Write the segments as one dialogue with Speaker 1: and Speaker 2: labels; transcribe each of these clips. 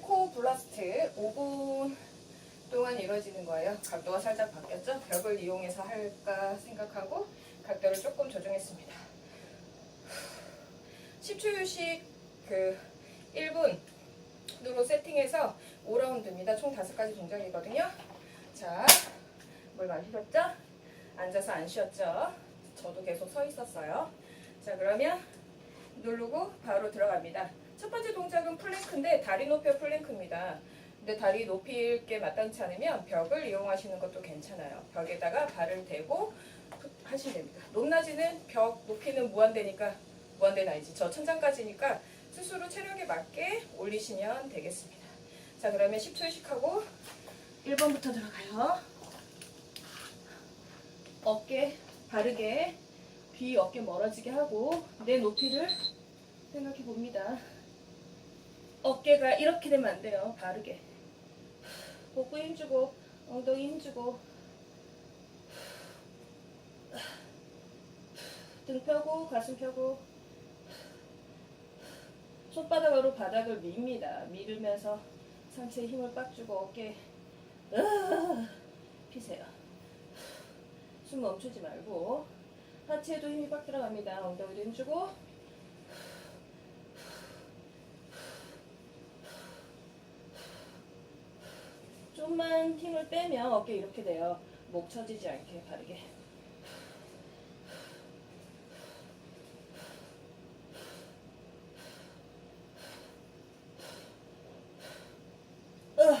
Speaker 1: 코 블라스트 5분 동안 이루어지는 거예요. 각도가 살짝 바뀌었죠? 벽을 이용해서 할까 생각하고 각도를 조금 조정했습니다. 10초 휴식 그 1분으로 세팅해서 5라운드입니다. 총 5가지 동작이거든요. 자, 물 마시셨죠? 앉아서 안 쉬었죠? 저도 계속 서 있었어요. 자, 그러면 누르고 바로 들어갑니다. 첫 번째 동작은 플랭크인데 다리 높여 플랭크입니다. 근데 다리 높일 게 마땅치 않으면 벽을 이용하시는 것도 괜찮아요. 벽에다가 발을 대고 하시면 됩니다. 높낮이는 벽 높이는 무한대니까 무한대는 아니지. 저 천장까지니까 스스로 체력에 맞게 올리시면 되겠습니다. 자 그러면 10초 휴식하고 1번부터 들어가요. 어깨 바르게 귀 어깨 멀어지게 하고 내 높이를 봅니다. 어깨가 이렇게 되면 안 돼요. 바르게. 복부 힘주고 엉덩이 힘주고 등 펴고 가슴 펴고 손바닥으로 바닥을 밉니다. 밀으면서 상체에 힘을 빡 주고 어깨 으아, 피세요. 숨 멈추지 말고 하체에도 힘이 빡 들어갑니다. 엉덩이도 힘주고 좀만 힘을 빼면 어깨 이렇게 돼요. 목 처지지 않게 바르게. 으아.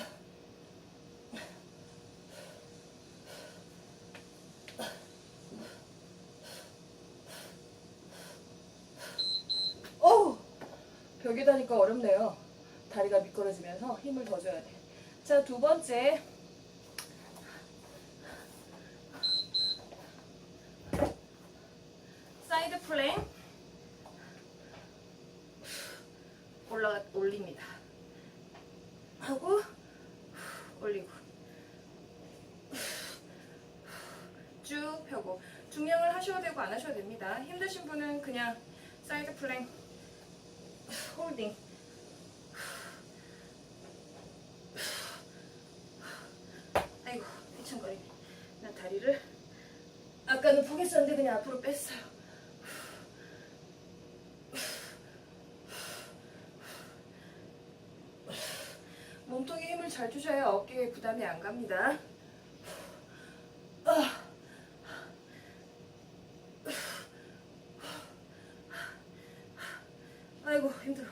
Speaker 1: 어우, 벽에 다니까 어렵네요. 다리가 미끄러지면서 힘을 더 줘야 돼. 자, 두 번째. 사이드 플랭. 올라가, 올립니다. 하고, 올리고. 쭉 펴고. 중량을 하셔도 되고 안 하셔도 됩니다. 힘드신 분은 그냥 사이드 플랭 홀딩. 아이고 휘청거리네. 난 다리를 아까는 포기했었는데 그냥 앞으로 뺐어요. 몸통에 힘을 잘 주셔야 어깨에 부담이 안 갑니다. 아. 아이고 힘들어.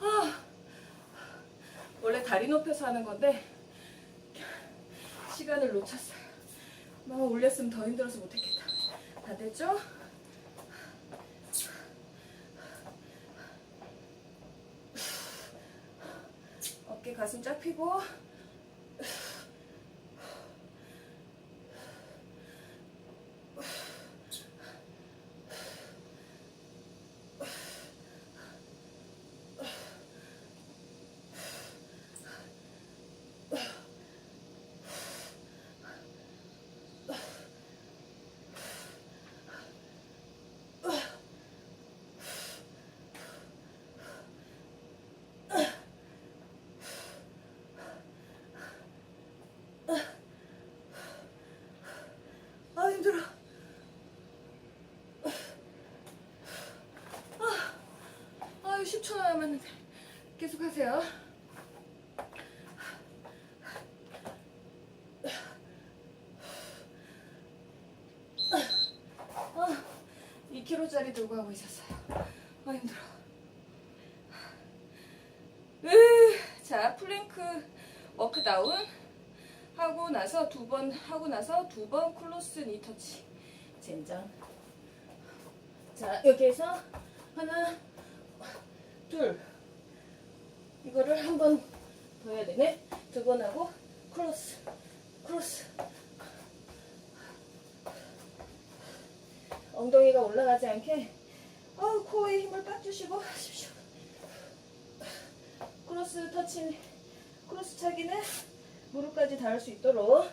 Speaker 1: 아, 높여서 하는 건데 시간을 놓쳤어요. 너무 올렸으면 더 힘들어서 못했겠다. 다 됐죠? 어깨 가슴 쫙 펴고 아 힘들어. 아, 아유 10초 남았는데 계속 하세요. 아, 2kg짜리 들고 하고 있었어요. 아 힘들어. 으, 자 플랭크 워크다운. 하고 나서 두 번 하고 나서 두 번 클로스 니 터치 젠장 자 여기에서 하나 둘. 이거를 한 번 더 해야 되네. 두 번 하고 클로스 클로스. 엉덩이가 올라가지 않게. 어, 코에 힘을 빡 주시고 하십시오. 크로스 터치 크로스 차기는 무릎까지 닿을 수 있도록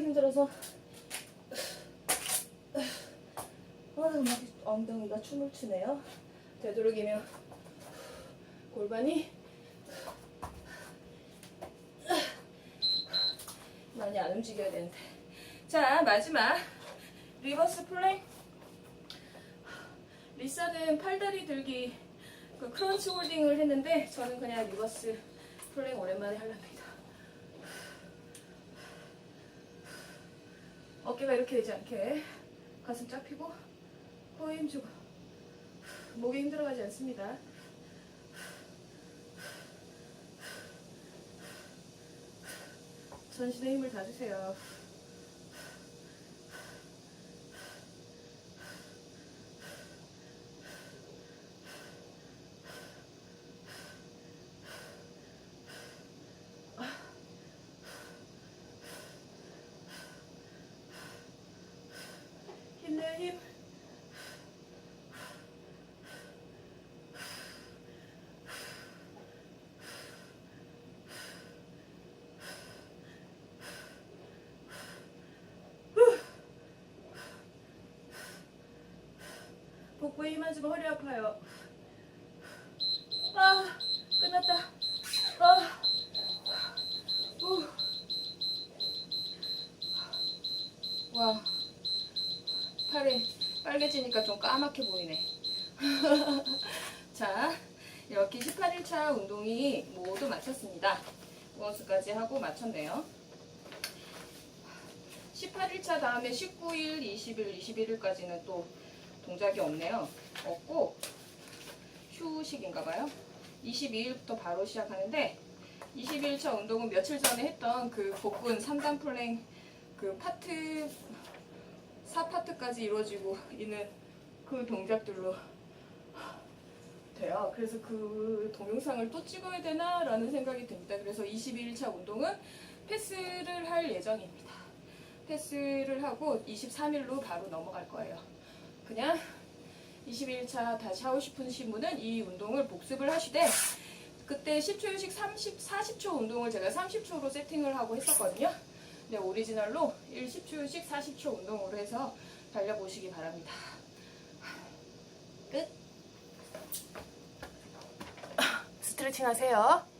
Speaker 1: 힘들어서 아, 막 엉덩이가 춤을 추네요. 되도록이면 골반이 많이 안 움직여야 되는데. 자, 마지막 리버스 플랭. 리사는 팔다리 들기 그 크런치 홀딩을 했는데 저는 그냥 리버스 플랭 오랜만에 하렵니다. 어 깨가 이렇게 되지 않게 가슴 쫙 펴고 코에 힘주고 목이 힘들어가지 않습니다. 전신에 힘을 다 주세요 힘. 복부에 힘안 주면 허리 아파요. 아, 끝났다. 아, 후. 와, 팔이 빨개지니까 좀 까맣게 보이네. 자, 이렇게 18일차 운동이 모두 마쳤습니다. 원수까지 하고 마쳤네요. 18일차 다음에 19일, 20일, 21일까지는 또 동작이 없네요. 없고 휴식인가 봐요. 22일부터 바로 시작하는데 22일차 운동은 며칠 전에 했던 그 복근 3단 플랭 그 파트 4파트까지 이루어지고 있는 그 동작들로 돼요. 그래서 그 동영상을 또 찍어야 되나라는 생각이 듭니다. 그래서 22일차 운동은 패스를 할 예정입니다. 패스를 하고 23일로 바로 넘어갈 거예요. 그냥 21일차 다시 하고 싶으신 분은 이 운동을 복습을 하시되 그때 10초 휴식 30, 40초 운동을 제가 30초로 세팅을 하고 했었거든요. 네, 오리지널로 1 10초 휴식 40초 운동으로 해서 달려보시기 바랍니다. 끝. 스트레칭 하세요.